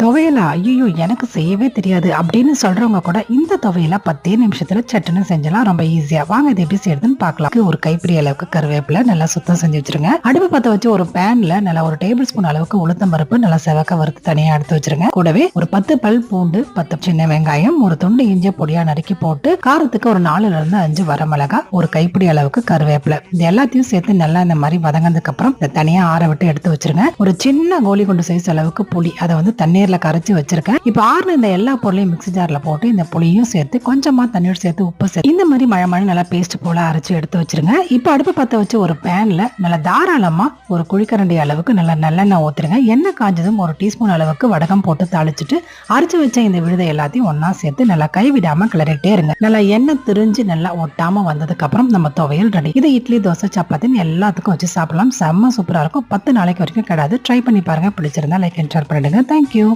துவையலா ஐயோ எனக்கு செய்யவே தெரியாது அப்படின்னு சொல்றவங்க கூட இந்த துவையலா பத்தே நிமிஷத்துல சட்டுன்னு செஞ்சலாம் ரொம்ப ஈஸியா வாங்க இது எப்படி செய்யறதுன்னு பார்க்கலாம். ஒரு கைப்பிடி அளவுக்கு கருவேப்பிலை நல்லா சுத்தம் செஞ்சு வச்சிருங்க. அடுப்பு பத்த வச்சு ஒரு பேன்ல நல்லா ஒரு டேபிள் ஸ்பூன் அளவுக்கு உளுத்தம் பருப்பு நல்லா செவக்க வறுத்து தனியா எடுத்து வச்சிருங்க. கூடவே ஒரு பத்து பல் பூண்டு பத்து சின்ன வெங்காயம் ஒரு துண்டு இஞ்சி பொடியா நறுக்கி போட்டு காரத்துக்கு ஒரு நாலுல இருந்து அஞ்சு வரமிளகா ஒரு கைப்பிடி அளவுக்கு கருவேப்பில. இது எல்லாத்தையும் சேர்த்து நல்லா இந்த மாதிரி வதங்கினதுக்கு அப்புறம் தனியா ஆற விட்டு எடுத்து வச்சிருங்க. ஒரு சின்ன கோலி குண்டு சைஸ் அளவுக்கு புளி அதை வந்து தண்ணீரில் கரைச்சி வச்சிருக்கேன். இப்போ ஆறுன இந்த எல்லா பொருளையும் மிக்ஸி ஜார்ல போட்டு இந்த புளியும் சேர்த்து கொஞ்சமாக தண்ணீர் சேர்த்து உப்பு சேர்த்து இந்த மாதிரி மழை மழை நல்லா பேஸ்ட் போல அரைச்சி எடுத்து வச்சிருங்க. இப்போ அடுப்பு பற்ற வச்சு ஒரு பேனில் நல்லா தாராளமாக ஒரு குழிக்கரண்டி அளவுக்கு நல்லா நல்லெண்ணெய் ஊற்றுருங்க எண்ணெய் காஞ்சதும் ஒரு டீஸ்பூன் அளவுக்கு வடகம் போட்டு தாளிச்சிட்டு அரைச்சி வச்ச இந்த விழுதை எல்லாத்தையும் ஒன்றா சேர்த்து நல்லா கைவிடாமல் கிளறிட்டே இருங்க. நல்லா எண்ணெய் திரிஞ்சு நல்லா ஒட்டாமல் வந்ததுக்கு அப்புறம் நம்ம துவையல் ரெடி இதை இட்லி தோசை சப்பாத்தின்னு எல்லாத்துக்கும் வச்சு சாப்பிடலாம். செம்ம சூப்பராக இருக்கும். பத்து நாளைக்கு வரைக்கும் கிடையாது ட்ரை பண்ணி பாருங்க. பிடிச்சிருந்தா லைக் அண்ட் ஷேர் பண்ணிடுங்க. Thank you